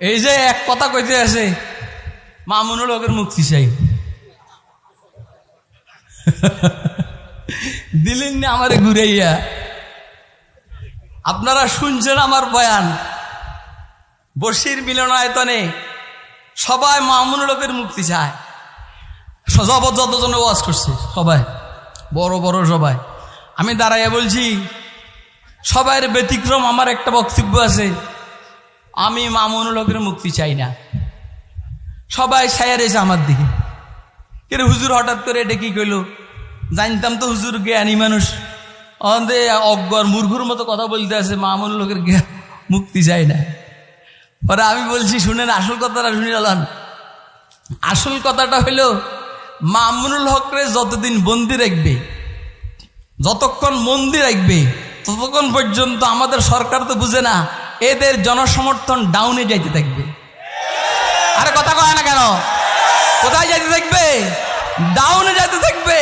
এই যে এক কথা কইতে আছে, মামুনুল হকের মুক্তি চাই। দিলেন না আমারে ঘুরাইয়া। আপনারা শুনছেন আমার বয়ান। বসির মিলনায়তনে সবাই মামুনুল হকের মুক্তি চায়। সজাবত যতজন ওয়াজ করছে, সবাই। বড় বড় সবাই। আমি দাঁড়াইয়া বলছি, সবাইয়ের ব্যতিক্রম আমার একটা বক্তব্য আছে। আমি মামুনুল হকের মুক্তি চাই না। সবাই ছায়া রয়েছে আমার দিকে। কে হুজুর হঠাৎ করে এটা কি কইলো? জানতাম তো হুজুর জ্ঞানী মানুষ। অন্ধে অজ্ঞর মূর্খুর মতো কথা বলতে আছে, মামুনুল হকের মুক্তি চাই না। পরে আমি বলছি, শুনেন, আসল কথাটা শুনে গেলাম আসল কথাটা হইল, মামুনুল হকরে যতদিন বন্দি রাখবে যতক্ষণ মন্দির আঁকবে ততক্ষণ পর্যন্ত আমাদের সরকার তো বুঝে না, এদের জনসমর্থন ডাউনে যাইতে থাকবে। আরে কথা কয় না কেন? কোথায় যাইতে থাকবে? ডাউনে যাইতে থাকবে।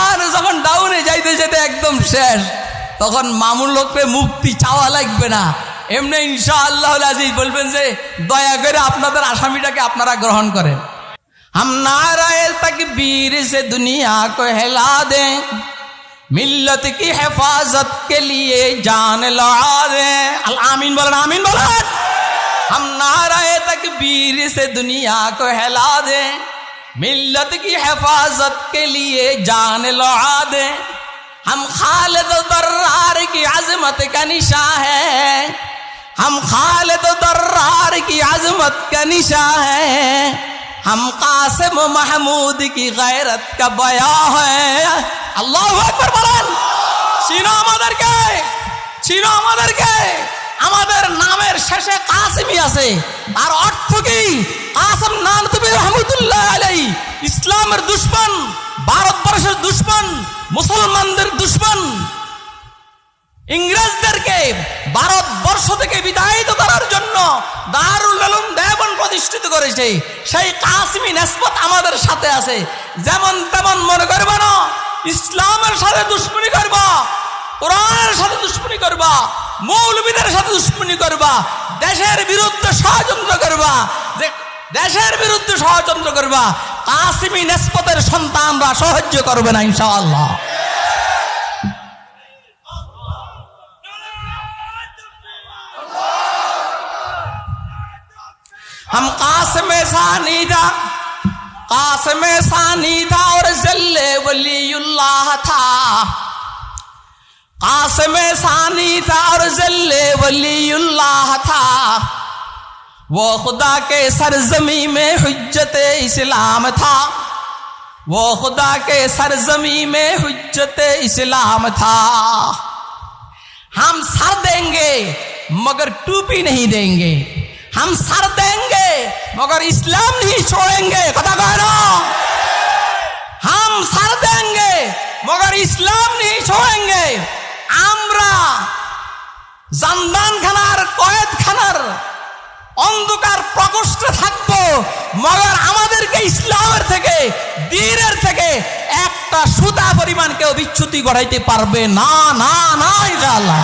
আর যখন ডাউনে যাইতে যেতে একদম শেষ, তখন মামুন লোককে মুক্তি চাওয়া লাগবে না। এমনি ইনশা আল্লাহ আজিজ বলবেন যে, দয়া করে আপনাদের আসামিটাকে আপনারা গ্রহণ করেন। হাম তাকে বীর সে দুনিয়া কো হেলা দেয় मिल्लत की हिफाजत के लिए जान लड़ा अल आमीन बोलन आमीन बोलन। हम नाराय तकबीर से दुनिया को हिला दें। मिल्लत की हिफाजत के लिए जान लड़ा दें। हम खालिद दर्रार की आजमत का निशा है। हम खालिद दर्रार की आजमत का निशा है। हम कासिम महमूद की गैरत का बया है আল্লাহ একবার বলেন চিনো আমাদেরকে চিনো আমাদেরকে আমাদের নামের শেষে কাসিমি আছে আর অর্থ কি কাসম নাম তুমি রহমতুল্লাহ আলাই ইসলামের দুশ্মন ভারতবর্ষের দুশ্মন মুসলমানদের দুশ্মন ইংরেজদেরকে ভারতবর্ষ থেকে বিদায়িত করার জন্য দারুল দেবন প্রতিষ্ঠিত করেছে। সেই কাশ্মী নেসবত আমাদের সাথে আছে। যেমন তেমন মনে করবা না, ইসলামের সাথে দুশ্মনী করবা, কোরআনের সাথে দুশ্মনী করবা, মৌলবীদের সাথে দুশ্মনী করবা, দেশের বিরুদ্ধে ষড়যন্ত্র করবা, যে দেশের বিরুদ্ধে ষড়যন্ত্র করবা কাশ্মী নেসপতের সন্তানরা সাহায্য করবে না, ইনশাআল্লাহ। हम कासम सानी था कासम सानी था और जल्ले वलीउल्लाह था। कासम सानी था और जल्ले वलीउल्लाह था। वो खुदा के सरजमी में हुज्जत इस्लाम था। वो खुदा के सरजमी में हुज्जत इस्लाम था। हम सर देंगे, मगर टूपी नहीं देंगे। हम सर देंगे मगर इस्लाम नहीं छोड़ेंगे कथा कह रहा हम सर देंगे मगर इस्लाम नहीं छोड़ेंगे আমরা জানদান খানার কয়েদ খানার অন্ধকার প্রকোষ্ঠে থাকবো মগর আমাদেরকে ইসলামের থেকে দিনের থেকে একটা সুতা পরিমাণ কেউ বিচ্যুতি গড়াইতে পারবে না না না ইনশাআল্লাহ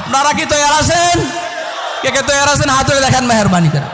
আপনারা কি তৈরি আছেন কে কে তৈরি আছেন হাত ধরে দেখেন মেহরবানি করে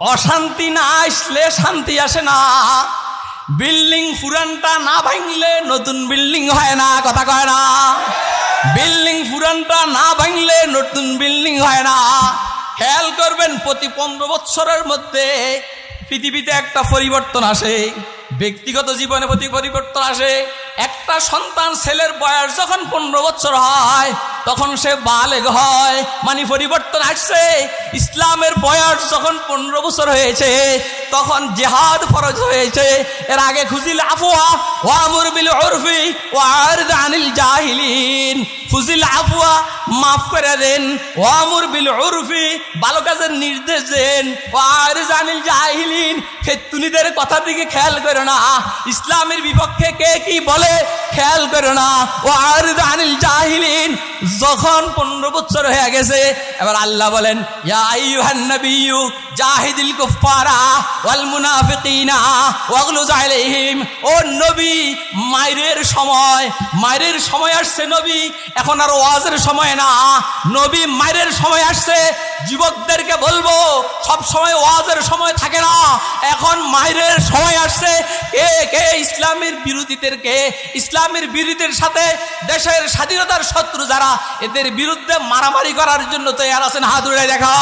অশান্তি না আসলে শান্তি আসে না। বিল্ডিং পুরানটা না ভাঙলে নতুন বিল্ডিং হয় না, কথা কয় না। বিল্ডিং পুরানটা না ভাঙলে নতুন বিল্ডিং হয় না। খেয়াল করবেন, প্রতি পনেরো বৎসরের মধ্যে পৃথিবীতে একটা পরিবর্তন আসে, ব্যক্তিগত জীবনে প্রতি পরিবর্তন আসে। একটা সন্তান ছেলের বয়স যখন পনেরো বছর হয় তখন সে বালেগ হয়। মানে পরিবর্তন আসছে। ইসলামের বয়স যখন পনেরো বছর হয়েছে, তখন জেহাদ ফরজ হয়েছে। এর আগে খুজিল আফওয়া ওয়ামুর বিল উরফি ওয়ার জানিল জাহিলিন। খুজিল আফওয়া, মাফ করে দেন। ওয়ামুর বিল উরফি, ভালো কাজের নির্দেশ দেন। ওয়ারদ আনিল জাহিলিন, খেতুনিদের কথা দিকে খেয়াল করো না। ইসলামের বিপক্ষে কে কি বলে, খেয়াল করো না। ওয়ারদ আনিল জাহিলিন, যখন পনেরো বছর হয়ে গেছে, এবার আল্লাহ বলেন, ইয়া আইয়ুহান নাবিয়্যু জাহিদিল কুফারা ওয়াল মুনাফিকিনা ওয়াগলুজ আলাইহিম। ও নবী মায়ের সময় মায়ের সময় আসছে নবী, এখন আর ওয়াজের সময় না। নবী মায়ের সময় আসছে, যুবকদেরকে বলব, সব সময় ওয়াজের সময় থাকে না। এখন মায়ের সময় আসছে, কে কে ইসলামের বিরোধীদেরকে ইসলামের বিরোধীদের সাথে দেশের স্বাধীনতার শত্রু যারা, এদের বিরুদ্ধে মারামারি করার জন্য তৈরি আছেন। হাত উড়ে দেখা